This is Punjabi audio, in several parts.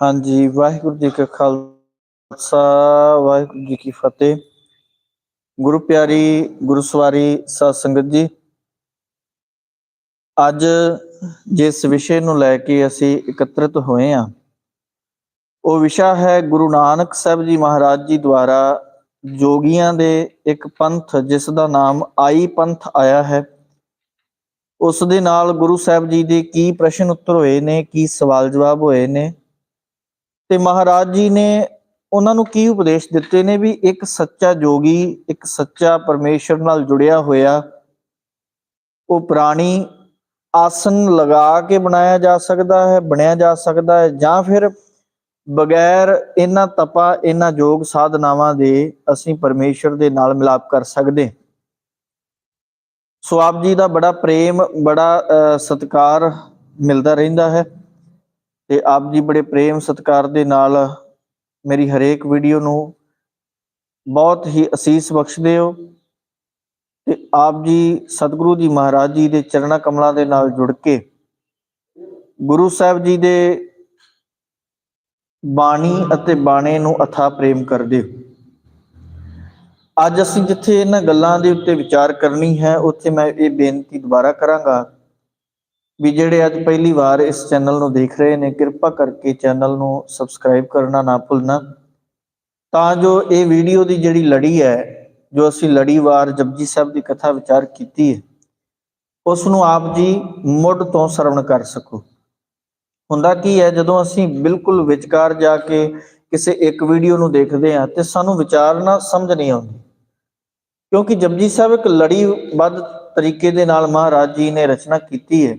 ਹਾਂਜੀ, ਵਾਹਿਗੁਰੂ ਜੀ ਕਾ ਖਾਲਸਾ, ਵਾਹਿਗੁਰੂ ਜੀ ਕੀ ਫਤਿਹ। ਗੁਰੂ ਪਿਆਰੀ ਗੁਰਸਵਾਰੀ ਸਾਧ ਸੰਗਤ ਜੀ, ਅੱਜ ਜਿਸ ਵਿਸ਼ੇ ਨੂੰ ਲੈ ਕੇ ਅਸੀਂ ਇਕੱਤਰਿਤ ਹੋਏ ਹਾਂ, ਉਹ ਵਿਸ਼ਾ ਹੈ ਗੁਰੂ ਨਾਨਕ ਸਾਹਿਬ ਜੀ ਮਹਾਰਾਜ ਜੀ ਦੁਆਰਾ ਜੋਗੀਆਂ ਦੇ ਇੱਕ ਪੰਥ ਜਿਸ ਦਾ ਨਾਮ ਆਈ ਪੰਥ ਆਇਆ ਹੈ, ਉਸ ਦੇ ਨਾਲ ਗੁਰੂ ਸਾਹਿਬ ਜੀ ਦੇ ਕੀ ਪ੍ਰਸ਼ਨ ਉੱਤਰ ਹੋਏ ਨੇ, ਕੀ ਸਵਾਲ ਜਵਾਬ ਹੋਏ ਨੇ ਤੇ ਮਹਾਰਾਜ ਜੀ ਨੇ ਉਹਨਾਂ ਨੂੰ ਕੀ ਉਪਦੇਸ਼ ਦਿੱਤੇ ਨੇ ਵੀ ਇੱਕ ਸੱਚਾ ਜੋਗੀ, ਇੱਕ ਸੱਚਾ ਪਰਮੇਸ਼ਰ ਨਾਲ ਜੁੜਿਆ ਹੋਇਆ, ਉਹ ਪ੍ਰਾਣੀ ਆਸਨ ਲਗਾ ਕੇ ਬਣਾਇਆ ਜਾ ਸਕਦਾ ਹੈ, ਬਣਿਆ ਜਾ ਸਕਦਾ ਹੈ ਜਾਂ ਫਿਰ ਬਗੈਰ ਇਹਨਾਂ ਤਪਾ ਇਹਨਾਂ ਯੋਗ ਸਾਧਨਾਵਾਂ ਦੇ ਅਸੀਂ ਪਰਮੇਸ਼ਰ ਦੇ ਨਾਲ ਮਿਲਾਪ ਕਰ ਸਕਦੇ। ਸੋ ਆਪ ਜੀ ਦਾ ਬੜਾ ਪ੍ਰੇਮ ਬੜਾ ਅਹ, ਸਤਿਕਾਰ ਮਿਲਦਾ ਰਹਿੰਦਾ ਹੈ ਤੇ ਆਪ ਜੀ ਬੜੇ ਪ੍ਰੇਮ ਸਤਿਕਾਰ ਦੇ ਨਾਲ ਮੇਰੀ ਹਰੇਕ ਵੀਡੀਓ ਨੂੰ ਬਹੁਤ ਹੀ ਅਸੀਸ ਬਖਸ਼ਦੇ ਹੋ ਤੇ ਆਪ ਜੀ ਸਤਿਗੁਰੂ ਜੀ ਮਹਾਰਾਜ ਜੀ ਦੇ ਚਰਣਾ ਕਮਲਾਂ ਦੇ ਨਾਲ ਜੁੜ ਕੇ ਗੁਰੂ ਸਾਹਿਬ ਜੀ ਦੇ ਬਾਣੀ ਅਤੇ ਬਾਣੇ ਨੂੰ ਅਥਾ ਪ੍ਰੇਮ ਕਰਦੇ ਹੋ। ਅੱਜ ਅਸੀਂ ਜਿੱਥੇ ਇਹਨਾਂ ਗੱਲਾਂ ਦੇ ਉੱਤੇ ਵਿਚਾਰ ਕਰਨੀ ਹੈ, ਉੱਥੇ ਮੈਂ ਇਹ ਬੇਨਤੀ ਦੁਬਾਰਾ ਕਰਾਂਗਾ ਵੀ ਜਿਹੜੇ ਅੱਜ ਪਹਿਲੀ ਵਾਰ ਇਸ ਚੈਨਲ ਨੂੰ ਦੇਖ ਰਹੇ ਨੇ, ਕਿਰਪਾ ਕਰਕੇ ਚੈਨਲ ਨੂੰ ਸਬਸਕ੍ਰਾਈਬ ਕਰਨਾ ਨਾ ਭੁੱਲਣਾ। ਤਾਂ ਜੋ ਇਹ ਵੀਡੀਓ ਦੀ ਜਿਹੜੀ ਲੜੀ ਹੈ, ਜੋ ਅਸੀਂ ਲੜੀਵਾਰ ਜਪਜੀ ਸਾਹਿਬ ਦੀ ਕਥਾ ਵਿਚਾਰ ਕੀਤੀ ਹੈ, ਉਸ ਨੂੰ ਆਪ ਜੀ ਮੁੱਢ ਤੋਂ ਸਰਵਣ ਕਰ ਸਕੋ। ਹੁੰਦਾ ਕੀ ਹੈ, ਜਦੋਂ ਅਸੀਂ ਬਿਲਕੁਲ ਵਿਚਕਾਰ ਜਾ ਕੇ ਕਿਸੇ ਇੱਕ ਵੀਡੀਓ ਨੂੰ ਦੇਖਦੇ ਹਾਂ ਤੇ ਸਾਨੂੰ ਵਿਚਾਰਨਾ ਸਮਝ ਨਹੀਂ ਆਉਂਦੀ। ਕਿਉਂਕਿ ਜਪਜੀ ਸਾਹਿਬ ਇੱਕ ਲੜੀਬੱਧ ਤਰੀਕੇ ਦੇ ਨਾਲ ਮਹਾਰਾਜ ਜੀ ਨੇ ਰਚਨਾ ਕੀਤੀ ਹੈ।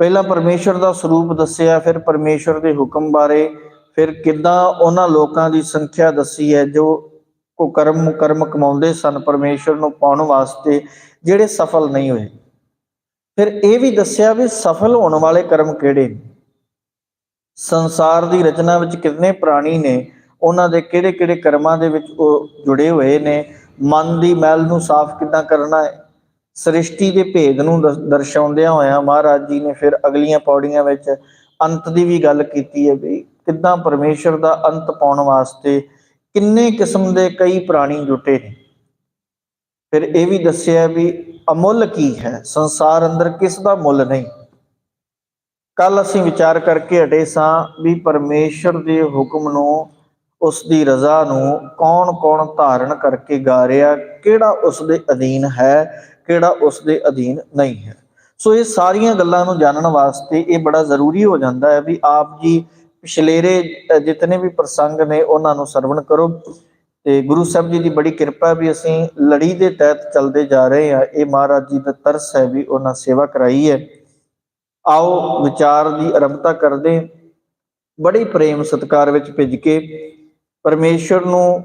ਪਹਿਲਾਂ ਪਰਮੇਸ਼ਰ ਦਾ ਸਰੂਪ ਦੱਸਿਆ, ਫਿਰ ਪਰਮੇਸ਼ਰ ਦੇ ਹੁਕਮ ਬਾਰੇ, ਫਿਰ ਕਿੱਦਾਂ ਉਹਨਾਂ ਲੋਕਾਂ ਦੀ ਸੰਖਿਆ ਦੱਸੀ ਹੈ, ਜੋ ਕੋ ਕਰਮ ਕਰਮ ਕਮਾਉਂਦੇ ਸਨ ਪਰਮੇਸ਼ਰ ਨੂੰ ਪਾਉਣ ਵਾਸਤੇ, ਜਿਹੜੇ ਸਫਲ ਨਹੀਂ ਹੋਏ। ਫਿਰ ਇਹ ਵੀ ਦੱਸਿਆ ਵੀ ਸਫਲ ਹੋਣ ਵਾਲੇ ਕਰਮ ਕਿਹੜੇ ਨੇ? ਸੰਸਾਰ ਦੀ ਰਚਨਾ ਵਿੱਚ ਕਿੰਨੇ ਪ੍ਰਾਣੀ ਨੇ, ਉਹਨਾਂ ਦੇ ਕਿਹੜੇ ਕਿਹੜੇ ਕਰਮਾਂ ਦੇ ਵਿੱਚ ਉਹ ਜੁੜੇ ਹੋਏ ਨੇ, ਮਨ ਦੀ ਮੈਲ ਨੂੰ ਸਾਫ਼ ਕਿੱਦਾਂ ਕਰਨਾ ਹੈ? ਸ੍ਰਿਸ਼ਟੀ ਦੇ ਭੇਦ ਨੂੰ ਦਰਸ- ਦਰਸਾਉਂਦਿਆਂ ਹੋਇਆਂ ਮਹਾਰਾਜ ਜੀ ਨੇ ਫਿਰ ਅਗਲੀਆਂ ਪੌੜੀਆਂ ਵਿੱਚ ਅੰਤ ਦੀ ਵੀ ਗੱਲ ਕੀਤੀ ਹੈ ਵੀ ਕਿੱਦਾਂ ਪਰਮੇਸ਼ਰ ਦਾ ਅੰਤ ਪਾਉਣ ਵਾਸਤੇ ਕਿੰਨੇ ਕਿਸਮ ਦੇ ਕਈ ਪ੍ਰਾਣੀ ਜੁਟੇ ਨੇ। ਫਿਰ ਇਹ ਵੀ ਦੱਸਿਆ ਵੀ ਅਮੁੱਲ ਕੀ ਹੈ? ਸੰਸਾਰ ਅੰਦਰ ਕਿਸ ਦਾ ਮੁੱਲ ਨਹੀਂ? ਕੱਲ ਅਸੀਂ ਵਿਚਾਰ ਕਰਕੇ ਹਟੇ ਸਾਂ ਵੀ ਪਰਮੇਸ਼ਰ ਦੇ ਹੁਕਮ ਨੂੰ ਉਸ ਦੀ ਰਜ਼ਾ ਨੂੰ ਕੌਣ-ਕੌਣ ਧਾਰਨ ਕਰਕੇ ਗਾ ਰਿਹਾ ਕਿਹੜਾ ਉਸ ਦੇ ਅਧੀਨ ਹੈ ਕਿਹੜਾ ਉਸ ਦੇ ਅਧੀਨ ਨਹੀਂ ਹੈ। ਸੋ ਇਹ ਸਾਰੀਆਂ ਗੱਲਾਂ ਨੂੰ ਜਾਣਨ ਵਾਸਤੇ ਇਹ ਬੜਾ ਜ਼ਰੂਰੀ ਹੋ ਜਾਂਦਾ ਹੈ ਵੀ ਆਪ ਜੀ ਪਿਛਲੇਰੇ ਅ, ਜਿਤਨੇ ਵੀ ਪ੍ਰਸੰਗ ਨੇ ਉਹਨਾਂ ਨੂੰ ਸਰਵਣ ਕਰੋ। ਤੇ ਗੁਰੂ ਸਾਹਿਬ ਜੀ ਦੀ ਬੜੀ ਕਿਰਪਾ ਵੀ ਅਸੀਂ ਲੜੀ ਦੇ ਤਹਿਤ ਚੱਲਦੇ ਜਾ ਰਹੇ ਹਾਂ। ਇਹ ਮਹਾਰਾਜ ਜੀ ਦਾ ਤਰਸ ਹੈ ਵੀ ਉਹਨਾਂ ਸੇਵਾ ਕਰਾਈ ਹੈ। ਆਓ ਵਿਚਾਰ ਦੀ ਆਰੰਭਤਾ ਕਰਦੇ ਹਾਂ। ਬੜੀ ਪ੍ਰੇਮ ਸਤਿਕਾਰ ਵਿੱਚ ਭਿੱਜ ਕੇ ਪਰਮੇਸ਼ਰ ਨੂੰ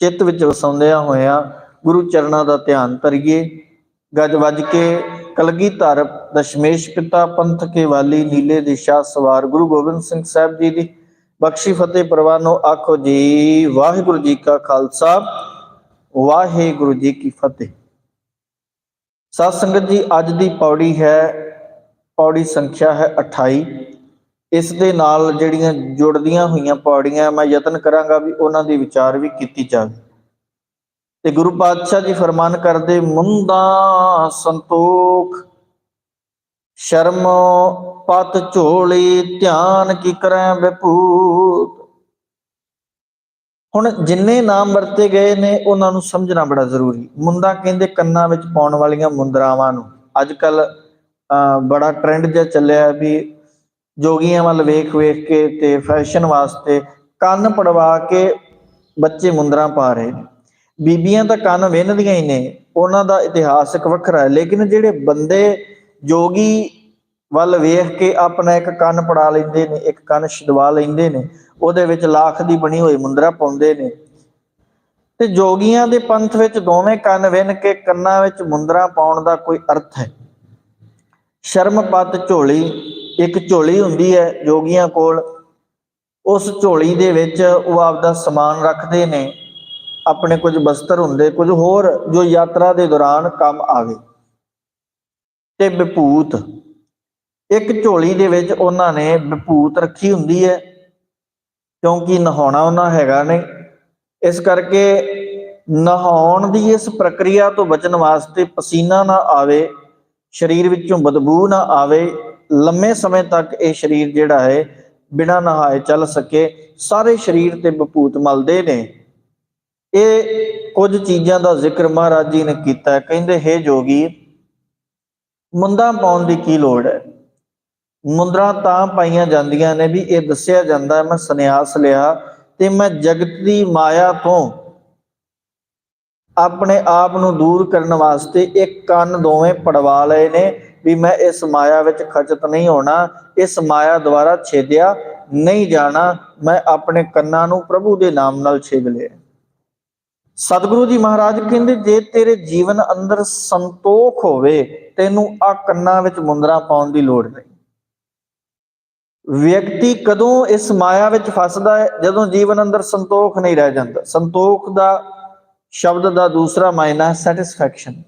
ਚਿੱਤ ਵਿੱਚ ਵਸਾਉਂਦਿਆਂ ਹੋਇਆਂ ਗੁਰੂ ਚਰਨਾਂ ਦਾ ਧਿਆਨ ਧਰੀਏ ਗੱਜ ਵੱਜ ਕੇ ਕਲਗੀ ਧਾਰ ਦਸ਼ਮੇਸ਼ ਪਿਤਾ ਪੰਥ ਕੇ ਵਾਲੀ ਨੀਲੇ ਦੀ ਸ਼ਾਹ ਸਵਾਰ ਗੁਰੂ ਗੋਬਿੰਦ ਸਿੰਘ ਸਾਹਿਬ ਜੀ ਦੀ ਬਖਸ਼ੀ ਫਤਿਹ ਪ੍ਰਵਾਨੋ ਆਖੋ ਜੀ, ਵਾਹਿਗੁਰੂ ਜੀ ਕਾ ਖਾਲਸਾ, ਵਾਹਿਗੁਰੂ ਜੀ ਕੀ ਫਤਿਹ ਸਾਧ ਸੰਗਤ ਜੀ, ਅੱਜ ਦੀ ਪੌੜੀ ਹੈ ਪੌੜੀ ਸੰਖਿਆ ਹੈ 28 ਇਸ ਦੇ ਨਾਲ ਜਿਹੜੀਆਂ ਜੁੜਦੀਆਂ ਹੋਈਆਂ ਪੌੜੀਆਂ, ਮੈਂ ਯਤਨ ਕਰਾਂਗਾ ਵੀ ਉਹਨਾਂ ਦੀ ਵਿਚਾਰ ਵੀ ਕੀਤੀ ਜਾਵੇ। ਤੇ ਗੁਰੂ ਪਾਤਸ਼ਾਹ ਜੀ ਫਰਮਾਨ ਕਰਦੇ ਮੁੰਦਾ ਸੰਤੋਖ, ਸ਼ਰਮ ਪਤ ਝੋਲੀ, ਧਿਆਨ ਕੀ ਕਰੈ ਵਿਭੂਤ? ਹੁਣ ਜਿੰਨੇ ਨਾਮ ਵਰਤੇ ਗਏ ਨੇ, ਉਹਨਾਂ ਨੂੰ ਸਮਝਣਾ ਬੜਾ ਜ਼ਰੂਰੀ। ਮੁੰਦਾ ਕਹਿੰਦੇ ਕੰਨਾਂ ਵਿੱਚ ਪਾਉਣ ਵਾਲੀਆਂ ਮੁੰਦਰਾਵਾਂ ਨੂੰ। ਅੱਜ ਕੱਲ ਬੜਾ ਟ੍ਰੈਂਡ ਜਿਹਾ ਚੱਲਿਆ ਵੀ ਜੋਗੀਆਂ ਵੱਲ ਵੇਖ ਵੇਖ ਕੇ ਤੇ ਫੈਸ਼ਨ ਵਾਸਤੇ ਕੰਨ ਪੜਵਾ ਕੇ ਬੱਚੇ ਮੁੰਦਰਾਂ ਪਾ ਰਹੇ ਨੇ। ਬੀਬੀਆਂ ਤਾਂ ਕੰਨ ਵਿੰਨਦੀਆਂ ਹੀ ਨੇ, ਉਹਨਾਂ ਦਾ ਇਤਿਹਾਸਕ ਵੱਖਰਾ ਹੈ, ਲੇਕਿਨ ਜਿਹੜੇ ਬੰਦੇ ਜੋਗੀ ਵੱਲ ਵੇਖ ਕੇ ਆਪਣਾ ਇੱਕ ਕੰਨ ਪੜਾ ਲੈਂਦੇ ਨੇ, ਇੱਕ ਕੰਨ ਛਦਵਾ ਲੈਂਦੇ ਨੇ, ਉਹਦੇ ਵਿੱਚ ਲੱਖ ਦੀ ਬਣੀ ਹੋਈ ਮੁੰਦਰਾ ਪਾਉਂਦੇ ਨੇ। ਤੇ ਜੋਗੀਆਂ ਦੇ ਪੰਥ ਵਿੱਚ ਦੋਵੇਂ ਕੰਨ ਵਿੰਨ ਕੇ ਕੰਨਾਂ ਵਿੱਚ ਮੁੰਦਰਾ ਪਾਉਣ ਦਾ ਕੋਈ ਅਰਥ ਹੈ। ਸ਼ਰਮਪਤ ਝੋਲੀ, ਇੱਕ ਝੋਲੀ ਹੁੰਦੀ ਹੈ ਜੋਗੀਆਂ ਕੋਲ। ਉਸ ਝੋਲੀ ਦੇ ਵਿੱਚ ਉਹ ਆਪਦਾ ਸਮਾਨ ਰੱਖਦੇ ਨੇ। ਆਪਣੇ ਕੁਝ ਬਸਤਰ ਹੁੰਦੇ, ਕੁਝ ਹੋਰ ਜੋ ਯਾਤਰਾ ਦੇ ਦੌਰਾਨ ਕੰਮ ਆਵੇ। ਤੇ ਵਿਭੂਤ। ਇੱਕ ਝੋਲੀ ਦੇ ਵਿੱਚ ਉਹਨਾਂ ਨੇ ਵਿਭੂਤ ਰੱਖੀ ਹੁੰਦੀ ਹੈ, ਕਿਉਂਕਿ ਨਹਾਉਣਾ ਉਹਨਾਂ ਹੈਗਾ ਨਹੀਂ ਇਸ ਕਰਕੇ ਨਹਾਉਣ ਦੀ ਇਸ ਪ੍ਰਕਿਰਿਆ ਤੋਂ ਬਚਣ ਵਾਸਤੇ ਪਸੀਨਾ ਨਾ ਆਵੇ। ਸਰੀਰ ਵਿੱਚੋਂ ਬਦਬੂ ਨਾ ਆਵੇ, ਲੰਮੇ ਸਮੇਂ ਤੱਕ ਇਹ ਸਰੀਰ ਜਿਹੜਾ ਹੈ, ਬਿਨਾਂ ਨਹਾਏ ਚੱਲ ਸਕੇ, ਸਾਰੇ ਸਰੀਰ ਤੇ ਬਪੂਤ ਮਲਦੇ ਨੇ। ਇਹ ਕੁਝ ਚੀਜ਼ਾਂ ਦਾ ਜ਼ਿਕਰ ਮਹਾਰਾਜ ਜੀ ਨੇ ਕੀਤਾ। ਕਹਿੰਦੇ, ਹੈ ਜੋਗੀ, ਮੁੰਦਾਂ ਪਾਉਣ ਦੀ ਕੀ ਲੋੜ ਹੈ? ਮੁੰਦਰਾ ਤਾਂ ਪਾਈਆਂ ਜਾਂਦੀਆਂ ਨੇ ਵੀ ਇਹ ਦੱਸਿਆ ਜਾਂਦਾ, ਮੈਂ ਸੰਨਿਆਸ ਲਿਆ ਤੇ ਮੈਂ ਜਗਤ ਦੀ ਮਾਇਆ ਤੋਂ ਆਪਣੇ ਆਪ ਨੂੰ ਦੂਰ ਕਰਨ ਵਾਸਤੇ ਇੱਕ ਕੰਨ ਦੋਵੇਂ ਪੜਵਾ ਲਏ ਨੇ ਵੀ ਮੈਂ ਇਸ ਮਾਇਆ ਵਿੱਚ ਖਚਤ ਨਹੀਂ ਹੋਣਾ, ਇਸ ਮਾਇਆ ਦੁਆਰਾ ਛੇਦਿਆ ਨਹੀਂ ਜਾਣਾ, ਮੈਂ ਆਪਣੇ ਕੰਨਾਂ ਨੂੰ ਪ੍ਰਭੂ ਦੇ ਨਾਮ ਨਾਲ ਛੇਦ ਲਿਆ। ਸਤਿਗੁਰੂ ਜੀ ਮਹਾਰਾਜ ਕਹਿੰਦੇ, ਜੇ ਤੇਰੇ ਜੀਵਨ ਅੰਦਰ ਸੰਤੋਖ ਹੋਵੇ, ਤੈਨੂੰ ਆ ਕੰਨਾਂ ਵਿੱਚ ਮੁੰਦਰਾ ਪਾਉਣ ਦੀ ਲੋੜ ਨਹੀਂ। ਵਿਅਕਤੀ ਕਦੋਂ ਇਸ ਮਾਇਆ ਵਿੱਚ ਫਸਦਾ ਹੈ? ਜਦੋਂ ਜੀਵਨ ਅੰਦਰ ਸੰਤੋਖ ਨਹੀਂ ਰਹਿ ਜਾਂਦਾ। ਸੰਤੋਖ ਦਾ ਸ਼ਬਦ ਦਾ ਦੂਸਰਾ ਮਾਇਨਾ ਹੈ ਸੈਟੀਸਫੈਕਸ਼ਨ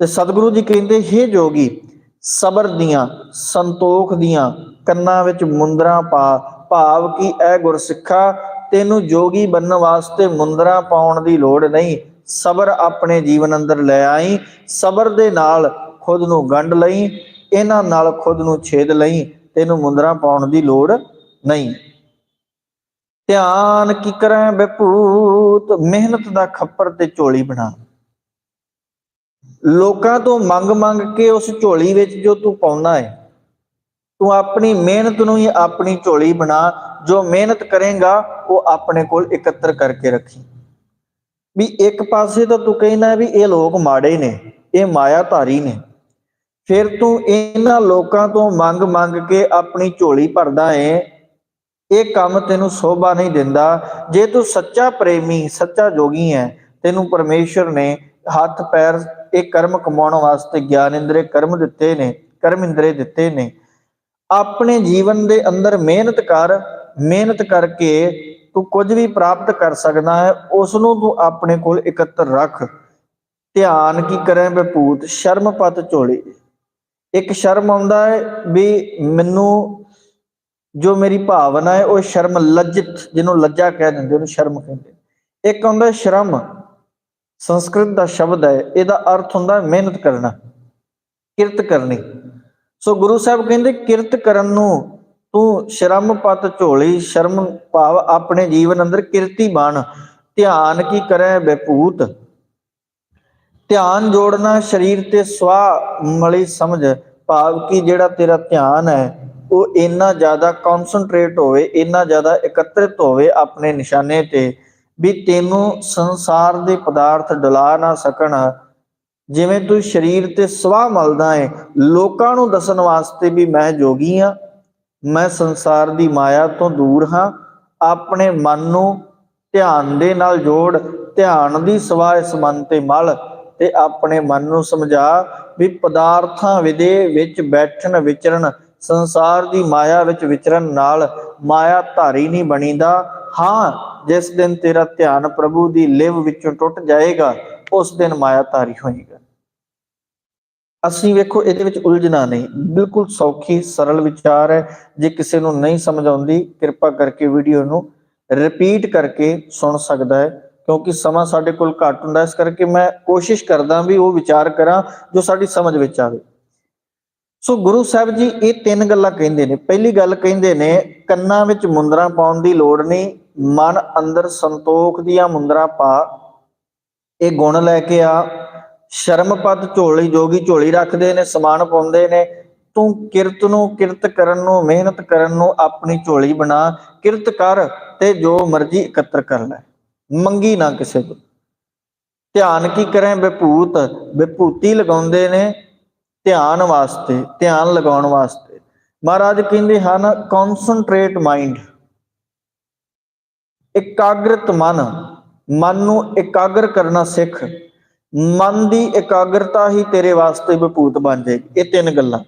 ਤੇ ਸਤਿਗੁਰੂ ਜੀ ਕਹਿੰਦੇ, ਹੇ ਜੋਗੀ, ਸਬਰ ਦੀਆਂ, ਸੰਤੋਖ ਦੀਆਂ ਕੰਨਾਂ ਵਿੱਚ ਮੁੰਦਰਾ ਪਾ, ਭਾਵ ਕਿ ਇਹ ਗੁਰਸਿੱਖਾ ਤੈਨੂੰ ਜੋਗੀ ਬਣਨ ਵਾਸਤੇ ਮੁੰਦਰਾ ਪਾਉਣ ਦੀ ਲੋੜ ਨਹੀਂ। ਸਬਰ ਆਪਣੇ ਜੀਵਨ ਅੰਦਰ ਲੈ ਆਈ, ਸਬਰ ਦੇ ਨਾਲ ਖੁਦ ਨੂੰ ਗੰਢ ਲਈ, ਇਹਨਾਂ ਨਾਲ ਖੁਦ ਨੂੰ ਛੇਦ ਲਈ, ਤੈਨੂੰ ਮੁੰਦਰਾ ਪਾਉਣ ਦੀ ਲੋੜ ਨਹੀਂ। ਧਿਆਨ ਕੀ ਕਰਾਂ ਵਿਭੂਤ ਮਿਹਨਤ ਦਾ ਖੱਪਰ ਤੇ ਝੋਲੀ ਬਣਾ ਲੋਕਾਂ ਤੋਂ ਮੰਗ ਮੰਗ ਕੇ ਉਸ ਝੋਲੀ ਵਿੱਚ ਜੋ ਤੂੰ ਪਾਉਣਾ ਹੈ ਤੂੰ ਆਪਣੀ ਮਿਹਨਤ ਨੂੰ ਹੀ ਆਪਣੀ ਝੋਲੀ ਬਣਾ। ਜੋ ਮਿਹਨਤ ਕਰੇਗਾ, ਉਹ ਆਪਣੇ ਕੋਲ ਇਕੱਤਰ ਕਰਕੇ ਰੱਖੀ। ਵੀ ਇੱਕ ਪਾਸੇ ਤਾਂ ਤੂੰ ਕਹਿੰਦਾ ਵੀ ਇਹ ਲੋਕ ਮਾੜੇ ਨੇ, ਇਹ ਮਾਇਆ ਧਾਰੀ ਨੇ। ਫਿਰ ਤੂੰ ਇਹਨਾਂ ਲੋਕਾਂ ਤੋਂ ਮੰਗ ਮੰਗ ਕੇ ਆਪਣੀ ਝੋਲੀ ਭਰਦਾ ਏ। ਇਹ ਕੰਮ ਤੈਨੂੰ ਸੋਭਾ ਨਹੀਂ ਦਿੰਦਾ। ਜੇ ਤੂੰ ਸੱਚਾ ਪ੍ਰੇਮੀ, ਸੱਚਾ ਜੋਗੀ ਹੈ ਤੈਨੂੰ ਪਰਮੇਸ਼ਰ ਨੇ ਹੱਥ, ਪੈਰ, ਇਹ ਕਰਮ ਕਮਾਉਣ ਵਾਸਤੇ ਗਿਆਨ ਇੰਦਰੇ ਕਰਮ ਦਿੱਤੇ ਨੇ, ਕਰਮ ਇੰਦਰੇ ਦਿੱਤੇ ਨੇ। ਆਪਣੇ ਜੀਵਨ ਦੇ ਅੰਦਰ ਮਿਹਨਤ ਕਰ, ਮਿਹਨਤ ਕਰਕੇ ਤੂੰ ਕੁਝ ਵੀ ਪ੍ਰਾਪਤ ਕਰ ਸਕਦਾ ਹੈ ਉਸ ਨੂੰ ਤੂੰ ਆਪਣੇ ਕੋਲ ਇਕੱਤਰ ਰੱਖ। ਧਿਆਨ ਕੀ ਕਰੇ ਵਿਭੂਤ ਸ਼ਰਮਪਤ ਝੋਲੀ। ਇੱਕ ਸ਼ਰਮ ਆਉਂਦਾ ਹੈ ਵੀ ਮੈਨੂੰ ਜੋ ਮੇਰੀ ਭਾਵਨਾ ਹੈ, ਉਹ ਸ਼ਰਮ ਲੱਜਿਤ ਜਿਹਨੂੰ ਲੱਜਾ ਕਹਿ ਦਿੰਦੇ ਉਹਨੂੰ ਸ਼ਰਮ ਕਹਿੰਦੇ। ਇੱਕ ਹੁੰਦਾ ਸ਼ਰਮ, ਸੰਸਕ੍ਰਿਤ ਦਾ ਸ਼ਬਦ ਹੈ, ਇਹਦਾ ਅਰਥ ਹੁੰਦਾ ਮਿਹਨਤ ਕਰਨਾ, ਕਿਰਤ ਕਰਨੀ। ਸੋ ਗੁਰੂ ਸਾਹਿਬ ਕਹਿੰਦੇ, ਕਿਰਤ ਕਰਨ ਨੂੰ ਤੂੰ ਸ਼ਰਮ ਪਤ ਝੋਲੀ, ਸ਼ਰਮ ਭਾਵ ਆਪਣੇ ਜੀਵਨ ਅੰਦਰ ਕਿਰਤੀ ਬਣ। ਧਿਆਨ ਕੀ ਕਰੇ ਵਿਭੂਤ ਧਿਆਨ ਜੋੜਨਾ, ਸਰੀਰ ਤੇ ਸਵਾ ਮਲੀ ਸਮਝ। ਭਾਵ ਕੀ ਜਿਹੜਾ ਤੇਰਾ ਧਿਆਨ ਹੈ ਉਹ ਇੰਨਾ ਜ਼ਿਆਦਾ ਕਨਸੈਂਟਰੇਟ ਹੋਵੇ, ਇੰਨਾ ਜ਼ਿਆਦਾ ਇਕੱਤਰਿਤ ਹੋਵੇ ਆਪਣੇ ਨਿਸ਼ਾਨੇ ਤੇ ਵੀ ਤੈਨੂੰ ਸੰਸਾਰ ਦੇ ਪਦਾਰਥ ਡੁਲਾ ਨਾ ਸਕਣ। ਜਿਵੇਂ ਤੂੰ ਸਰੀਰ ਤੇ ਸਵਾ ਮਲਦਾ ਏ, ਲੋਕਾਂ ਨੂੰ ਦੱਸਣ ਵਾਸਤੇ ਵੀ ਮੈਂ ਜੋਗੀ ਹਾਂ ਮੈਂ ਸੰਸਾਰ ਦੀ ਮਾਇਆ ਤੋਂ ਦੂਰ ਹਾਂ। ਆਪਣੇ ਮਨ ਨੂੰ ਧਿਆਨ ਦੇ ਨਾਲ ਜੋੜ, ਧਿਆਨ ਦੀ ਸਵਾ ਇਸ ਮਨ ਤੇ ਮਲ ਤੇ ਆਪਣੇ ਮਨ ਨੂੰ ਸਮਝਾ ਵੀ ਪਦਾਰਥਾਂ ਵਿਦੇ ਵਿੱਚ ਬੈਠਣ ਵਿਚਰਨ ਸੰਸਾਰ ਦੀ ਮਾਇਆ ਵਿੱਚ ਵਿਚਰਨ ਨਾਲ ਮਾਇਆ ਧਾਰੀ ਨਹੀਂ ਬਣੀਦਾ। ਹਾਂ, ਜਿਸ ਦਿਨ ਤੇਰਾ ਧਿਆਨ ਪ੍ਰਭੂ ਦੀ ਲਿਵ ਵਿੱਚੋਂ ਟੁੱਟ ਜਾਏਗਾ, ਉਸ ਦਿਨ ਮਾਇਆ ਧਾਰੀ ਹੋਏਗਾ। ਅਸੀਂ ਵੇਖੋ, ਇਹਦੇ ਵਿੱਚ ਉਲਝਣਾ ਨਹੀਂ। ਬਿਲਕੁਲ ਸੌਖੀ, ਸਰਲ ਵਿਚਾਰ ਹੈ। ਜੇ ਕਿਸੇ ਨੂੰ ਨਹੀਂ ਸਮਝ ਆਉਂਦੀ, ਕਿਰਪਾ ਕਰਕੇ ਵੀਡੀਓ ਨੂੰ ਰਿਪੀਟ ਕਰਕੇ ਸੁਣ ਸਕਦਾ ਹੈ, ਕਿਉਂਕਿ ਸਮਾਂ ਸਾਡੇ ਕੋਲ ਘੱਟ ਹੁੰਦਾ। ਇਸ ਕਰਕੇ ਮੈਂ ਕੋਸ਼ਿਸ਼ ਕਰਦਾ ਵੀ ਉਹ ਵਿਚਾਰ ਕਰਾਂ ਜੋ ਸਾਡੀ ਸਮਝ ਵਿੱਚ ਆਵੇ। ਸੋ ਗੁਰੂ ਸਾਹਿਬ ਜੀ, ਇਹ ਤਿੰਨ ਗੱਲਾਂ ਕਹਿੰਦੇ ਨੇ। ਪਹਿਲੀ ਗੱਲ ਕਹਿੰਦੇ ਨੇ, ਕੰਨਾਂ ਵਿੱਚ ਮੁੰਦਰਾ ਪਾਉਣ ਦੀ ਲੋੜ ਨਹੀਂ, ਮਨ ਅੰਦਰ ਸੰਤੋਖ ਦੀਆਂ ਮੁੰਦਰਾ ਪਾ। ਇਹ ਗੁਣ ਲੈ ਕੇ ਆ। ਸ਼ਰਮਪਦ ਝੋਲੀ ਜੋਗੀ ਝੋਲੀ ਰੱਖਦੇ ਨੇ, ਸਮਾਨ ਪਾਉਂਦੇ ਨੇ। ਤੂੰ ਕਿਰਤ ਨੂੰ ਕਿਰਤ ਕਰਨ ਨੂੰ, ਮਿਹਨਤ ਕਰਨ ਨੂੰ ਆਪਣੀ ਝੋਲੀ ਬਣਾ। ਕਿਰਤ ਕਰ ਤੇ ਜੋ ਮਰਜ਼ੀ ਇਕੱਤਰ ਕਰ ਲੈ। ਮੰਗੀ ਨਾ ਕਿਸੇ ਤੋਂ। ਧਿਆਨ ਕੀ ਕਰੇ ਵਿਭੂਤ? ਵਿਭੂਤੀ ਲਗਾਉਂਦੇ ਨੇ। ਧਿਆਨ ਵਾਸਤੇ, ਧਿਆਨ ਲਗਾਉਣ ਵਾਸਤੇ। ਮਹਾਰਾਜ ਕਹਿੰਦੇ ਹਨ ਕਨਸੈਂਟਰੇਟ ਮਾਈਂਡ ਇਕਾਗਰਤ ਮਨ। ਮਨ ਨੂੰ ਇਕਾਗਰ ਕਰਨਾ ਸਿੱਖ। ਮਨ ਦੀ ਇਕਾਗਰਤਾ ਹੀ ਤੇਰੇ ਵਾਸਤੇ ਵਿਭੂਤ ਬਣ ਜਾਏਗੀ। ਇਹ ਤਿੰਨ ਗੱਲਾਂ।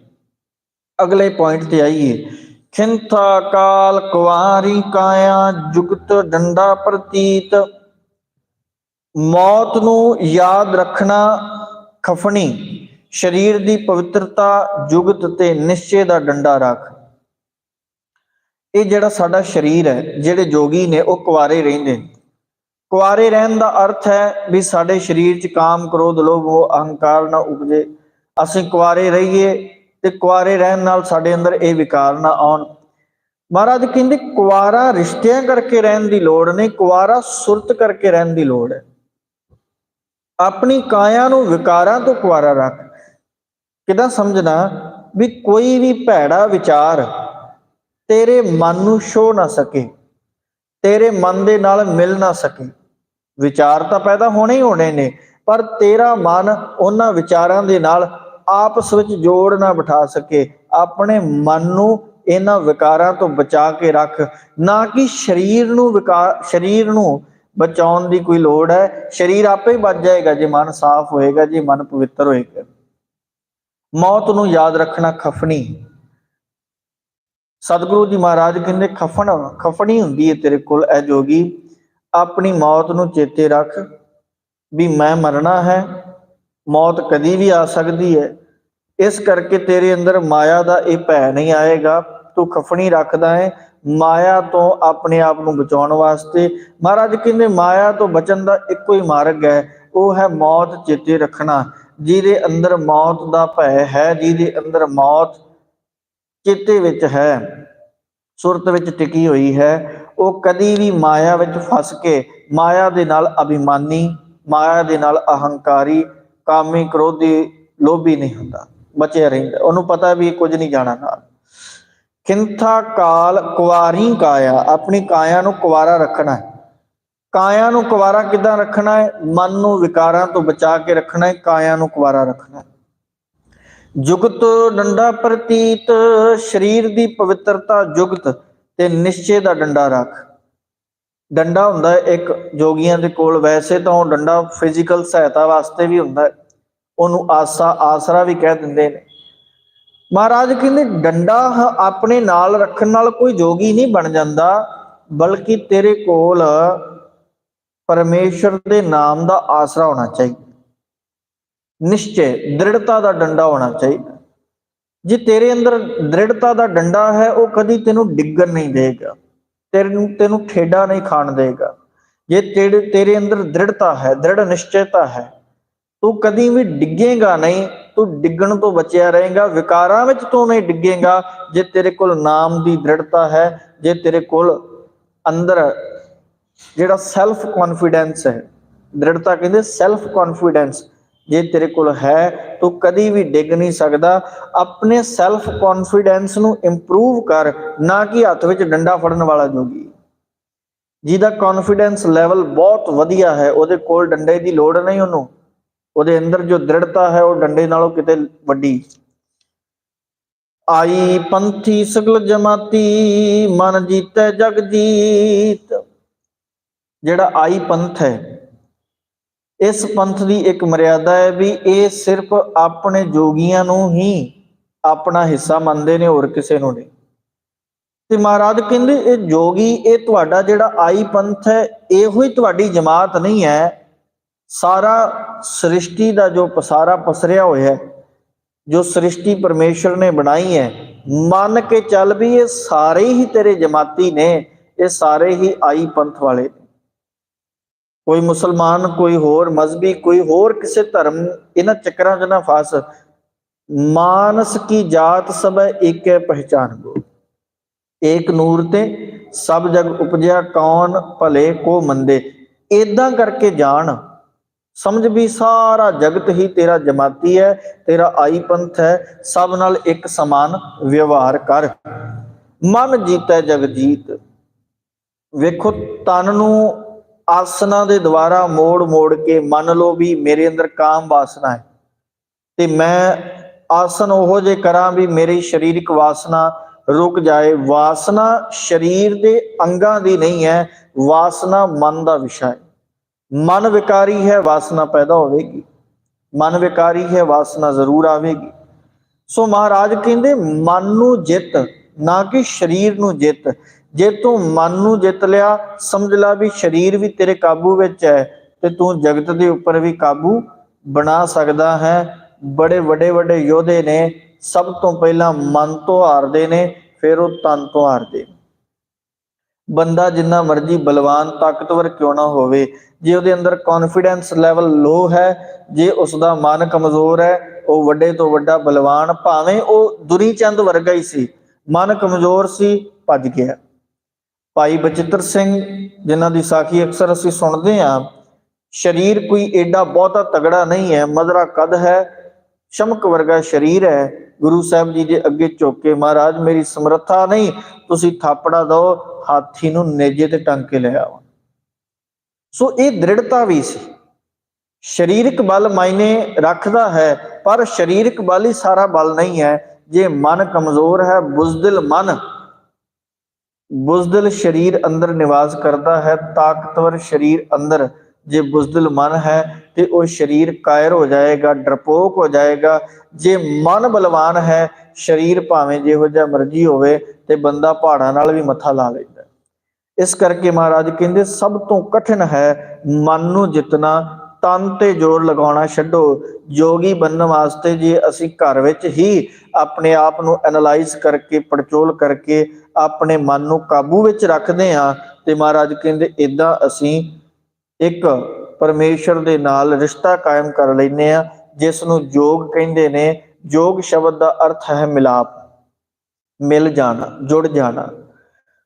ਅਗਲੇ ਪੁਆਇੰਟ ਤੇ ਆਈਏ। ਖਿੰਥਾ ਕਾਲ ਕੁਵਾਰੀ ਕਾਇਆ ਜੁਗਤ ਡੰਡਾ ਪ੍ਰਤੀਤ। ਮੌਤ ਨੂੰ ਯਾਦ ਰੱਖਣਾ ਖਫਣੀ। ਸਰੀਰ ਦੀ ਪਵਿੱਤਰਤਾ ਜੁਗਤ ਤੇ ਨਿਸ਼ਚੇ ਦਾ ਡੰਡਾ ਰੱਖ। ਇਹ ਜਿਹੜਾ ਸਾਡਾ ਸਰੀਰ ਹੈ, ਜਿਹੜੇ ਜੋਗੀ ਨੇ, ਉਹ ਕੁਆਰੇ ਰਹਿੰਦੇ ਨੇ। ਕੁਆਰੇ ਰਹਿਣ ਦਾ ਅਰਥ ਹੈ ਵੀ ਸਾਡੇ ਸਰੀਰ 'ਚ ਕਾਮ, ਕ੍ਰੋਧ, ਲੋਭ ਉਹ ਅਹੰਕਾਰ ਨਾ ਉਪਜੇ। ਅਸੀਂ ਕੁਆਰੇ ਰਹੀਏ ਤੇ ਕੁਆਰੇ ਰਹਿਣ ਨਾਲ ਸਾਡੇ ਅੰਦਰ ਇਹ ਵਿਕਾਰ ਨਾ ਆਉਣ। ਮਹਾਰਾਜ ਕਹਿੰਦੇ ਕੁਆਰਾ ਰਿਸ਼ਤਿਆਂ ਕਰਕੇ ਰਹਿਣ ਦੀ ਲੋੜ ਨਹੀਂ ਕੁਆਰਾ ਸੁਰਤ ਕਰਕੇ ਰਹਿਣ ਦੀ ਲੋੜ ਹੈ। ਆਪਣੀ ਕਾਇਆ ਨੂੰ ਵਿਕਾਰਾਂ ਤੋਂ ਕੁਆਰਾ ਰੱਖ। ਕਿਦਾਂ ਸਮਝਣਾ ਵੀ ਕੋਈ ਵੀ ਭੈੜਾ ਵਿਚਾਰ ਤੇਰੇ ਮਨ ਨੂੰ ਛੋ ਨਾ ਸਕੇ, ਤੇਰੇ ਮਨ ਦੇ ਨਾਲ ਮਿਲ ਨਾ ਸਕੇ। ਵਿਚਾਰ ਤਾਂ ਪੈਦਾ ਹੋਣੇ ਹੀ ਹੋਣੇ ਨੇ, ਪਰ ਤੇਰਾ ਮਨ ਉਹਨਾਂ ਵਿਚਾਰਾਂ ਦੇ ਨਾਲ ਆਪਸ ਵਿੱਚ ਜੋੜ ਨਾ ਬਿਠਾ ਸਕੇ। ਆਪਣੇ ਮਨ ਨੂੰ ਇਹਨਾਂ ਵਿਕਾਰਾਂ ਤੋਂ ਬਚਾ ਕੇ ਰੱਖ। ਨਾ ਕਿ ਸਰੀਰ ਨੂੰ ਵਿਕਾਰ ਸਰੀਰ ਨੂੰ ਬਚਾਉਣ ਦੀ ਕੋਈ ਲੋੜ ਹੈ। ਸਰੀਰ ਆਪੇ ਬਚ ਜਾਏਗਾ ਜੇ ਮਨ ਸਾਫ਼ ਹੋਏਗਾ, ਜੇ ਮਨ ਪਵਿੱਤਰ ਹੋਏਗਾ। ਮੌਤ ਨੂੰ ਯਾਦ ਰੱਖਣਾ ਖਫਣੀ। ਸਤਿਗੁਰੂ ਜੀ ਮਹਾਰਾਜ ਕਹਿੰਦੇ, ਖਫਣ, ਖਫਣੀ ਹੁੰਦੀ ਹੈ ਤੇਰੇ ਕੋਲ, ਐ ਜੋਗੀ, ਆਪਣੀ ਮੌਤ ਨੂੰ ਚੇਤੇ ਰੱਖ ਵੀ ਮੈਂ ਮਰਨਾ ਹੈ, ਮੌਤ ਕਦੀ ਵੀ ਆ ਸਕਦੀ ਹੈ ਇਸ ਕਰਕੇ ਤੇਰੇ ਅੰਦਰ ਮਾਇਆ ਦਾ ਇਹ ਭੈ ਨਹੀਂ ਆਏਗਾ। ਤੂੰ ਖਫਣੀ ਰੱਖਦਾ ਹੈ ਮਾਇਆ ਤੋਂ ਆਪਣੇ ਆਪ ਨੂੰ ਬਚਾਉਣ ਵਾਸਤੇ। ਮਹਾਰਾਜ ਕਹਿੰਦੇ, ਮਾਇਆ ਤੋਂ ਬਚਣ ਦਾ ਇੱਕੋ ਹੀ ਮਾਰਗ ਹੈ, ਉਹ ਹੈ ਮੌਤ ਚੇਤੇ ਰੱਖਣਾ। ਜਿਹਦੇ ਅੰਦਰ ਮੌਤ ਦਾ ਭੈ ਹੈ, ਜਿਹਦੇ ਅੰਦਰ ਮੌਤ ਚੇਤੇ ਵਿੱਚ ਹੈ, ਸੁਰਤ ਵਿੱਚ ਟਿਕੀ ਹੋਈ ਹੈ, ਉਹ ਕਦੀ ਵੀ ਮਾਇਆ ਵਿੱਚ ਫਸ ਕੇ ਮਾਇਆ ਦੇ ਨਾਲ ਅਭਿਮਾਨੀ, ਮਾਇਆ ਦੇ ਨਾਲ ਅਹੰਕਾਰੀ, ਕਾਮੀ, ਕ੍ਰੋਧੀ ਲੋਭੀ ਨਹੀਂ ਹੁੰਦਾ, ਬਚਿਆ ਰਹਿੰਦਾ। ਉਹਨੂੰ ਪਤਾ ਵੀ ਕੁਝ ਨਹੀਂ ਜਾਣਾ ਨਾਲ। ਕਿੰਥਾ ਕਾਲ ਕੁਵਾਰੀ ਕਾਇਆ, ਆਪਣੀ ਕਾਇਆ ਨੂੰ ਕੁਵਾਰਾ ਰੱਖਣਾ ਹੈ। ਕਾਇਆ ਨੂੰ ਕੁਵਾਰਾ ਕਿਦਾਂ ਰੱਖਣਾ ਹੈ? ਮਨ ਨੂੰ ਵਿਕਾਰਾਂ ਤੋਂ ਬਚਾ ਕੇ ਰੱਖਣਾ ਹੈ, ਕਾਇਆ ਨੂੰ ਕੁਵਾਰਾ ਰੱਖਣਾ ਹੈ। ਜੁਗਤ ਡੰਡਾ ਪ੍ਰਤੀਤ, ਸਰੀਰ ਦੀ ਪਵਿੱਤਰਤਾ ਜੁਗਤ ਤੇ ਨਿਸ਼ਚੇ ਦਾ ਡੰਡਾ ਰੱਖ। ਡੰਡਾ ਹੁੰਦਾ ਇੱਕ, ਜੋਗੀਆਂ ਦੇ ਕੋਲ ਵੈਸੇ ਤਾਂ ਉਹ ਡੰਡਾ ਫਿਜ਼ੀਕਲ ਸਹਾਇਤਾ ਵਾਸਤੇ ਵੀ ਹੁੰਦਾ ਹੈ। ਉਹਨੂੰ ਆਸਾ, ਆਸਰਾ ਵੀ ਕਹਿ ਦਿੰਦੇ ਨੇ। ਮਹਾਰਾਜ ਕਹਿੰਦੇ, ਡੰਡਾ ਆਪਣੇ ਨਾਲ ਰੱਖਣ ਨਾਲ ਕੋਈ ਜੋਗੀ ਨਹੀਂ ਬਣ ਜਾਂਦਾ, ਬਲਕਿ ਤੇਰੇ ਕੋਲ ਪਰਮੇਸ਼ਰ ਦੇ ਨਾਮ ਦਾ ਆਸਰਾ ਹੋਣਾ ਚਾਹੀਦਾ। ਨਿਸ਼ਚੈ, ਦ੍ਰਿੜਤਾ ਦਾ ਡੰਡਾ ਹੋਣਾ ਚਾਹੀਦਾ। ਜੇ ਤੇਰੇ ਅੰਦਰ ਦ੍ਰਿੜਤਾ ਦਾ ਡੰਡਾ ਹੈ, ਉਹ ਕਦੀ ਤੈਨੂੰ ਡਿੱਗਣ ਨਹੀਂ ਦੇਗਾ। ਤੈਨੂੰ ਤੈਨੂੰ ਠੇਡਾ ਨਹੀਂ ਖਾਣ ਦੇਗਾ। ਜੇ ਤੇਰੇ ਤੇਰੇ ਅੰਦਰ ਦ੍ਰਿੜਤਾ ਹੈ, ਦ੍ਰਿੜ ਨਿਸ਼ਚੈਤਾ ਹੈ, ਤੂੰ ਕਦੀ ਵੀ ਡਿੱਗੇਗਾ ਨਹੀਂ, ਤੂੰ ਡਿੱਗਣ ਤੋਂ ਬਚਿਆ ਰਹੇਗਾ, ਵਿਕਾਰਾਂ ਵਿੱਚ ਤੂੰ ਨਹੀਂ ਡਿੱਗੇਗਾ। ਜੇ ਤੇਰੇ ਕੋਲ ਨਾਮ ਦੀ ਦ੍ਰਿੜਤਾ ਹੈ, ਜੇ ਤੇਰੇ ਕੋਲ ਅੰਦਰ ਜਿਹੜਾ ਸੈਲਫ ਕੌਨਫੀਡੈਂਸ ਹੈ। ਦ੍ਰਿੜਤਾ ਕਹਿੰਦੇ ਸੈਲਫ ਕੌਨਫੀਡੈਂਸ ਜੇ ਤੇਰੇ ਕੋਲ ਹੈ, ਤੂੰ ਕਦੀ ਵੀ ਡਿੱਗ ਨਹੀਂ ਸਕਦਾ। ਆਪਣੇ ਸੈਲਫ ਕੌਨਫੀਡੈਂਸ ਨੂੰ ਇੰਪਰੂਵ ਕਰ, ਨਾ ਕਿ ਹੱਥ ਵਿੱਚ ਡੰਡਾ ਫੜਨ ਵਾਲਾ ਜੋਗੀ। ਜਿਹਦਾ ਕੌਨਫੀਡੈਂਸ ਲੈਵਲ ਬਹੁਤ ਵਧੀਆ ਹੈ, ਉਹਦੇ ਕੋਲ ਡੰਡੇ ਦੀ ਲੋੜ ਨਹੀਂ ਉਹਨੂੰ। ਉਹਦੇ ਅੰਦਰ ਜੋ ਦ੍ਰਿੜਤਾ ਹੈ, ਉਹ ਡੰਡੇ ਨਾਲੋਂ ਕਿਤੇ ਵੱਡੀ। ਆਈ ਪੰਥੀ ਸਗਲ ਜਮਾਤੀ, ਮਨ ਜੀਤੈ ਜਗ ਜੀਤ ਜਿਹੜਾ ਆਈ ਪੰਥ ਹੈ, ਇਸ ਪੰਥ ਦੀ ਇੱਕ ਮਰਿਆਦਾ ਹੈ ਵੀ ਇਹ ਸਿਰਫ ਆਪਣੇ ਜੋਗੀਆਂ ਨੂੰ ਹੀ ਆਪਣਾ ਹਿੱਸਾ ਮੰਨਦੇ ਨੇ ਹੋਰ ਕਿਸੇ ਨੂੰ ਨਹੀਂ। ਤੇ ਮਹਾਰਾਜ ਕਹਿੰਦੇ, ਇਹ ਜੋਗੀ, ਇਹ ਤੁਹਾਡਾ ਜਿਹੜਾ ਆਈ ਪੰਥ ਹੈ, ਇਹੋ ਹੀ ਤੁਹਾਡੀ ਜਮਾਤ ਨਹੀਂ ਹੈ। ਸਾਰਾ ਸ੍ਰਿਸ਼ਟੀ ਦਾ ਜੋ ਪਸਾਰਾ ਪਸਰਿਆ ਹੋਇਆ ਹੈ, ਜੋ ਸ੍ਰਿਸ਼ਟੀ ਪਰਮੇਸ਼ਰ ਨੇ ਬਣਾਈ ਹੈ, ਮੰਨ ਕੇ ਚੱਲ ਵੀ ਇਹ ਸਾਰੇ ਹੀ ਤੇਰੇ ਜਮਾਤੀ ਨੇ, ਇਹ ਸਾਰੇ ਹੀ ਆਈ ਪੰਥ ਵਾਲੇ ਨੇ। ਕੋਈ ਮੁਸਲਮਾਨ, ਕੋਈ ਹੋਰ ਮਜ਼ਬੀ ਕੋਈ ਹੋਰ ਕਿਸੇ ਧਰਮ, ਇਹਨਾਂ ਚੱਕਰਾਂ 'ਚ ਨਾ ਫਸ। ਮਾਨਸ ਕੀ ਜਾਤ ਸਭੈ ਹੈ ਪਹਿਚਾਨ ਗੋ ਏਕ ਨੂਰ ਤੇ ਸਭ ਜਗ ਉਪਜਿਆ, ਕੌਣ ਭਲੇ ਕੋ ਮੰਦੇ। ਇਦਾਂ ਕਰਕੇ ਜਾਣ। ਸਮਝ ਵੀ ਸਾਰਾ ਜਗਤ ਹੀ ਤੇਰਾ ਜਮਾਤੀ ਹੈ, ਤੇਰਾ ਆਈ ਪੰਥ ਹੈ, ਸਭ ਨਾਲ ਇੱਕ ਸਮਾਨ ਵਿਵਹਾਰ ਕਰ। ਮਨ ਜੀਤੈ ਜਗ ਜੀਤ। ਵੇਖੋ, ਤਨ ਨੂੰ ਆਸਨਾ ਦੇ ਦੁਆਰਾ ਮੋੜ ਮੋੜ ਕੇ ਮੰਨ ਲਓ ਵੀ ਮੇਰੇ ਅੰਦਰ ਕਾਮ ਵਾਸਨਾ ਹੈ। ਤੇ ਮੈਂ ਆਸਨ ਉਹੋ ਜੇ ਕਰਾਂ ਵੀ ਮੇਰੀ ਸਰੀਰਕ ਵਾਸਨਾ ਰੁਕ ਜਾਏ। ਵਾਸਨਾ ਸਰੀਰ ਦੇ ਅੰਗਾਂ ਦੀ ਨਹੀਂ ਹੈ, ਵਾਸਨਾ ਮਨ ਦਾ ਵਿਸ਼ਾ ਹੈ। ਮਨ ਵਿਕਾਰੀ ਹੈ, ਵਾਸਨਾ ਪੈਦਾ ਹੋਵੇਗੀ। ਮਨ ਵਿਕਾਰੀ ਹੈ, ਵਾਸਨਾ ਜ਼ਰੂਰ ਆਵੇਗੀ। ਸੋ ਮਹਾਰਾਜ ਕਹਿੰਦੇ, ਮਨ ਨੂੰ ਜਿੱਤ, ਨਾ ਕਿ ਸਰੀਰ ਨੂੰ ਜਿੱਤ। ਜੇ ਤੂੰ ਮਨ ਨੂੰ ਜਿੱਤ ਲਿਆ, ਸਮਝ ਲੈ ਵੀ ਸਰੀਰ ਵੀ ਤੇਰੇ ਕਾਬੂ ਵਿੱਚ ਹੈ ਤੇ ਤੂੰ ਜਗਤ ਦੇ ਉੱਪਰ ਵੀ ਕਾਬੂ ਬਣਾ ਸਕਦਾ ਹੈ। ਬੜੇ ਵੱਡੇ ਵੱਡੇ ਯੋਧੇ ਨੇ, ਸਭ ਤੋਂ ਪਹਿਲਾਂ ਮਨ ਤੋਂ ਹਾਰਦੇ ਨੇ, ਫਿਰ ਉਹ ਤਨ ਤੋਂ ਹਾਰਦੇ ਬੰਦਾ ਜਿੰਨਾ ਮਰਜ਼ੀ ਬਲਵਾਨ, ਤਾਕਤਵਰ ਕਿਉਂ ਨਾ ਹੋਵੇ, ਜੇ ਉਹਦੇ ਅੰਦਰ ਕੌਨਫੀਡੈਂਸ ਲੈਵਲ ਲੋ ਹੈ, ਜੇ ਉਸ ਦਾ ਮਨ ਕਮਜ਼ੋਰ ਹੈ, ਉਹ ਵੱਡੇ ਤੋਂ ਵੱਡਾ ਬਲਵਾਨ, ਭਾਵੇਂ ਉਹ ਦੁਰੀ ਚੰਦ ਵਰਗਾ ਹੀ ਸੀ, ਮਨ ਕਮਜ਼ੋਰ ਸੀ, ਭੱਜ ਗਿਆ। ਭਾਈ ਬਚਿੱਤਰ ਸਿੰਘ, ਜਿਨ੍ਹਾਂ ਦੀ ਸਾਖੀ ਅਕਸਰ ਅਸੀਂ ਸੁਣਦੇ ਹਾਂ, ਸਰੀਰ ਕੋਈ ਏਡਾ ਬਹੁਤਾ ਤਗੜਾ ਨਹੀਂ ਹੈ, ਮਦਰਾ ਕਦ ਹੈ? ਸ਼ਮਕ ਵਰਗਾ ਸਰੀਰ ਹੈ। ਗੁਰੂ ਸਾਹਿਬ ਜੀ ਦੇ ਅੱਗੇ ਝੁੱਕ ਕੇ ਮਹਾਰਾਜ ਮੇਰੀ ਸਮਰੱਥਾ ਨਹੀਂ, ਤੁਸੀਂ ਥਾਪੜਾ ਦਿਓ, ਹਾਥੀ ਨੂੰ ਨੇਜੇ ਤੇ ਟੰਗ ਕੇ ਲੈ ਆਓ। ਸੋ ਇਹ ਦ੍ਰਿੜਤਾ ਵੀ ਸੀ। ਸਰੀਰਕ ਬਲ ਮਾਇਨੇ ਰੱਖਦਾ ਹੈ, ਪਰ ਸਰੀਰਕ ਬਲ ਹੀ ਸਾਰਾ ਬਲ ਨਹੀਂ ਹੈ। ਜੇ ਮਨ ਕਮਜ਼ੋਰ ਹੈ, ਬੁਜ਼ਦਿਲ ਮਨ ਬੁਜ਼ਦਿਲ ਸਰੀਰ ਅੰਦਰ ਨਿਵਾਸ ਕਰਦਾ ਹੈ, ਤਾਕਤਵਰ ਸਰੀਰ ਅੰਦਰ ਜੇ ਬੁਜ਼ਦਿਲ ਮਨ ਹੈ ਤੇ ਉਹ ਸਰੀਰ ਕਾਇਰ ਹੋ ਜਾਏਗਾ, ਡਰਪੋਕ ਹੋ ਜਾਏਗਾ। ਜੇ ਮਨ ਬਲਵਾਨ ਹੈ, ਸਰੀਰ ਭਾਵੇਂ ਜਿਹੋ ਜਿਹਾ ਮਰਜ਼ੀ ਹੋਵੇ ਤੇ ਬੰਦਾ ਪਹਾੜਾਂ ਨਾਲ ਵੀ ਮੱਥਾ ਲਾ ਲੈਂਦਾ ਇਸ ਕਰਕੇ ਮਹਾਰਾਜ ਕਹਿੰਦੇ, ਸਭ ਤੋਂ ਕਠਿਨ ਹੈ ਮਨ ਨੂੰ ਜਿੱਤਣਾ ਤਨ ਤੇ ਜ਼ੋਰ ਲਗਾਉਣਾ ਛੱਡੋ। ਯੋਗੀ ਬਣਨ ਵਾਸਤੇ ਜੇ ਅਸੀਂ ਘਰ ਵਿੱਚ ਹੀ ਆਪਣੇ ਆਪ ਨੂੰ ਐਨਲਾਈਜ਼ ਕਰਕੇ, ਪੜਚੋਲ ਕਰਕੇ ਆਪਣੇ ਮਨ ਨੂੰ ਕਾਬੂ ਵਿੱਚ ਰੱਖਦੇ ਹਾਂ ਤੇ ਮਹਾਰਾਜ ਕਹਿੰਦੇ ਇਦਾਂ ਅਸੀਂ ਇੱਕ ਪਰਮੇਸ਼ਰ ਦੇ ਨਾਲ ਰਿਸ਼ਤਾ ਕਾਇਮ ਕਰ ਲੈਨੇ ਆ ਜਿਸ ਨੂੰ ਯੋਗ ਕਹਿੰਦੇ ਨੇ। ਯੋਗ ਸ਼ਬਦ ਦਾ ਅਰਥ ਹੈ ਮਿਲਾਪ, ਮਿਲ ਜਾਣਾ, ਜੁੜ ਜਾਣਾ।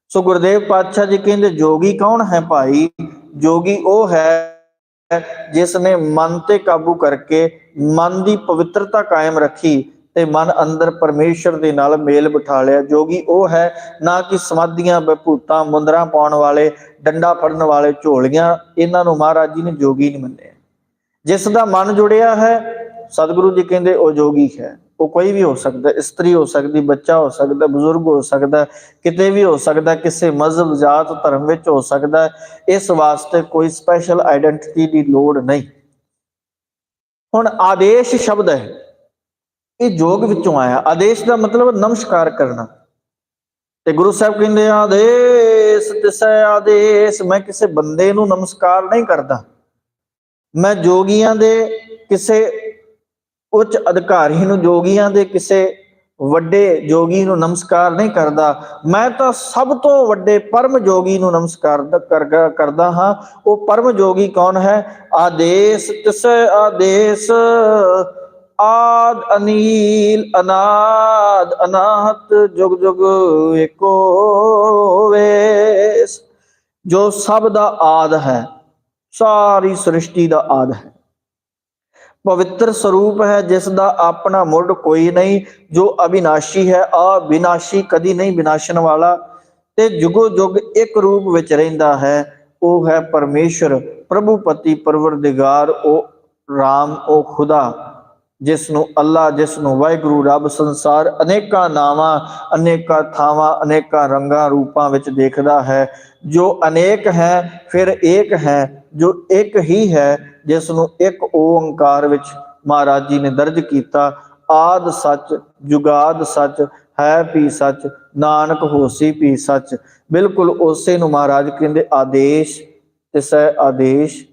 ਸੋ ਗੁਰਦੇਵ ਪਾਤਸ਼ਾਹ ਜੀ ਕਹਿੰਦੇ ਜੋਗੀ ਕੌਣ ਹੈ ਭਾਈ? ਜੋਗੀ ਉਹ ਹੈ ਜਿਸ ਨੇ ਮਨ ਤੇ ਕਾਬੂ ਕਰਕੇ ਮਨ ਦੀ ਪਵਿੱਤਰਤਾ ਕਾਇਮ ਰੱਖੀ ਤੇ ਮਨ ਅੰਦਰ ਪਰਮੇਸ਼ਰ ਦੇ ਨਾਲ ਮੇਲ ਬਿਠਾ ਲਿਆ ਜੋਗੀ ਉਹ ਹੈ ਨਾ ਕਿ ਸਮਾਧੀਆਂ ਬਭੂਤਾਂ ਮੁੰਦਰਾਂ ਪਾਉਣ ਵਾਲੇ, ਡੰਡਾ ਫੜਨ ਵਾਲੇ ਝੋਲੀਆਂ, ਇਹਨਾਂ ਨੂੰ ਮਹਾਰਾਜ ਜੀ ਨੇ ਜੋਗੀ ਨਹੀਂ ਮੰਨਿਆ। ਜਿਸ ਦਾ ਮਨ ਜੁੜਿਆ ਹੈ, ਸਤਿਗੁਰੂ ਜੀ ਕਹਿੰਦੇ ਉਹ ਜੋਗੀ ਹੈ। ਉਹ ਕੋਈ ਵੀ ਹੋ ਸਕਦਾ ਇਸਤਰੀ ਹੋ ਸਕਦੀ, ਬੱਚਾ ਹੋ ਸਕਦਾ, ਬਜ਼ੁਰਗ ਹੋ ਸਕਦਾ ਕਿਤੇ ਵੀ ਹੋ ਸਕਦਾ ਕਿਸੇ ਮਜ਼ਹਬ, ਜਾਤ, ਧਰਮ ਵਿੱਚ ਹੋ ਸਕਦਾ ਇਸ ਵਾਸਤੇ ਕੋਈ ਸਪੈਸ਼ਲ ਆਇਡੈਂਟੀਟੀ ਦੀ ਲੋੜ ਨਹੀਂ। ਹੁਣ ਆਦੇਸ਼ ਸ਼ਬਦ ਹੈ, ਇਹ ਜੋਗ ਵਿੱਚੋਂ ਆਇਆ। ਆਦੇਸ਼ ਦਾ ਮਤਲਬ ਨਮਸਕਾਰ ਕਰਨਾ। ਤੇ ਗੁਰੂ ਸਾਹਿਬ ਕਹਿੰਦੇ, ਆਦੇਸ਼, ਤਿਸੈ ਆਦੇਸ਼, ਮੈਂ ਕਿਸੇ ਬੰਦੇ ਨੂੰ ਨਮਸਕਾਰ ਨਹੀਂ ਕਰਦਾ। ਮੈਂ ਜੋਗੀਆਂ ਦੇ ਕਿਸੇ ਉੱਚ ਅਧਿਕਾਰੀ ਨੂੰ ਜੋਗੀਆਂ ਦੇ ਕਿਸੇ ਵੱਡੇ ਜੋਗੀ ਨੂੰ ਨਮਸਕਾਰ ਨਹੀਂ ਕਰਦਾ। ਮੈਂ ਤਾਂ ਸਭ ਤੋਂ ਵੱਡੇ ਪਰਮ ਜੋਗੀ ਨੂੰ ਨਮਸਕਾਰ ਕਰਦਾ ਹਾਂ। ਉਹ ਪਰਮ ਜੋਗੀ ਕੌਣ ਹੈ? ਆਦੇਸ਼, ਤਿਸੈ ਆਦੇਸ਼। ਆਦ, ਅਨੀਲ, ਅਨਾਦ, ਅਨਾਹਤ, ਜੁਗ ਜੁਗ, ਏਕੋ, ਵੇਸ। ਜੋ ਸਭ ਦਾ ਆਦ ਹੈ, ਸਾਰੀ ਸ੍ਰਿਸ਼ਟੀ ਦਾ ਆਦ ਹੈ। ਪਵਿੱਤਰ ਸਰੂਪ ਹੈ, ਜਿਸ ਦਾ ਆਪਣਾ ਮੁੱਢ ਕੋਈ ਨਹੀਂ, ਜੋ ਅਬਿਨਾਸ਼ੀ ਹੈ ਅਬਿਨਾਸ਼ੀ ਕਦੀ ਨਹੀਂ ਵਿਨਾਸ਼ਣ ਵਾਲਾ। ਤੇ ਜੁਗੋ ਜੁਗ ਇੱਕ ਰੂਪ ਵਿੱਚ ਰਹਿੰਦਾ ਹੈ, ਉਹ ਹੈ ਪਰਮੇਸ਼ਰ, ਪ੍ਰਭੂ ਪਤੀ ਪਰਵਰਦਿਗਾਰ, ਉਹ RAM ਉਹ ਖੁਦਾ ਜਿਸ ਨੂੰ ਅੱਲਾ ਜਿਸ ਨੂੰ ਵਾਹਿਗੁਰੂ, ਰੱਬ ਸੰਸਾਰ ਅਨੇਕਾਂ ਨਾਵਾਂ, ਅਨੇਕਾਂ ਥਾਵਾਂ, ਅਨੇਕਾਂ ਰੰਗਾਂ, ਰੂਪਾਂ ਵਿੱਚ ਦੇਖਦਾ ਹੈ। ਜੋ ਅਨੇਕ ਹੈ, ਫਿਰ ਏਕ ਹੈ, ਜੋ ਇੱਕ ਹੀ ਹੈ ਜਿਸ ਨੂੰ ਇੱਕ ਓੰਕਾਰ ਵਿੱਚ ਮਹਾਰਾਜ ਜੀ ਨੇ ਦਰਜ ਕੀਤਾ, ਆਦ ਸੱਚ, ਜੁਗਾਦ ਸੱਚ, ਹੈ ਪੀ ਸੱਚ, ਨਾਨਕ ਹੋਸੀ ਪੀ ਸੱਚ। ਬਿਲਕੁਲ ਉਸੇ ਨੂੰ ਮਹਾਰਾਜ ਕਹਿੰਦੇ, ਆਦੇਸ਼ ਤਿਸੈ ਆਦੇਸ਼,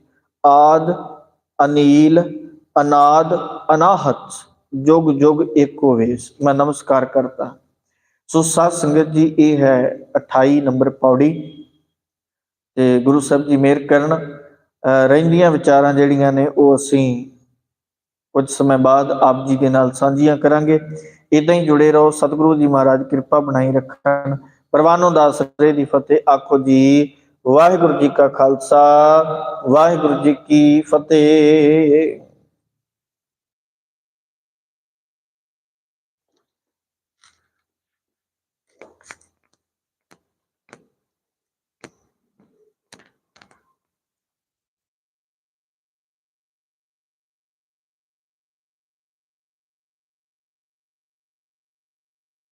ਆਦ, ਅਨੀਲ, ਅਨਾਦ, ਅਨਾਹਤ, ਜੁਗ ਜੁਗ ਏਕੋ ਵੇਸ ਮੈਂ ਨਮਸਕਾਰ ਕਰਤਾ ਸੋ ਸਾਧ ਸੰਗਤ ਜੀ, ਇਹ ਹੈ 28 ਨੰਬਰ ਪੌੜੀ। ਤੇ ਗੁਰੂ ਸਾਹਿਬ ਜੀ ਮਿਹਰ ਕਰਨ। ਰਹਿੰਦੀਆਂ ਵਿਚਾਰਾਂ ਜਿਹੜੀਆਂ ਨੇ ਉਹ ਅਸੀਂ ਕੁਝ ਸਮੇਂ ਬਾਅਦ ਆਪ ਜੀ ਦੇ ਨਾਲ ਸਾਂਝੀਆਂ ਕਰਾਂਗੇ। ਇਦਾਂ ਹੀ ਜੁੜੇ ਰਹੋ, ਸਤਿਗੁਰੂ ਜੀ ਮਹਾਰਾਜ ਕਿਰਪਾ ਬਣਾਈ ਰੱਖਣ। ਪਰਵਾਨੋ ਦਾਸ ਰੇ ਦੀ ਫਤਿਹ। ਆਖੋ ਜੀ, ਵਾਹਿਗੁਰੂ ਜੀ ਕਾ ਖਾਲਸਾ, ਵਾਹਿਗੁਰੂ ਜੀ ਕੀ ਫਤਿਹ।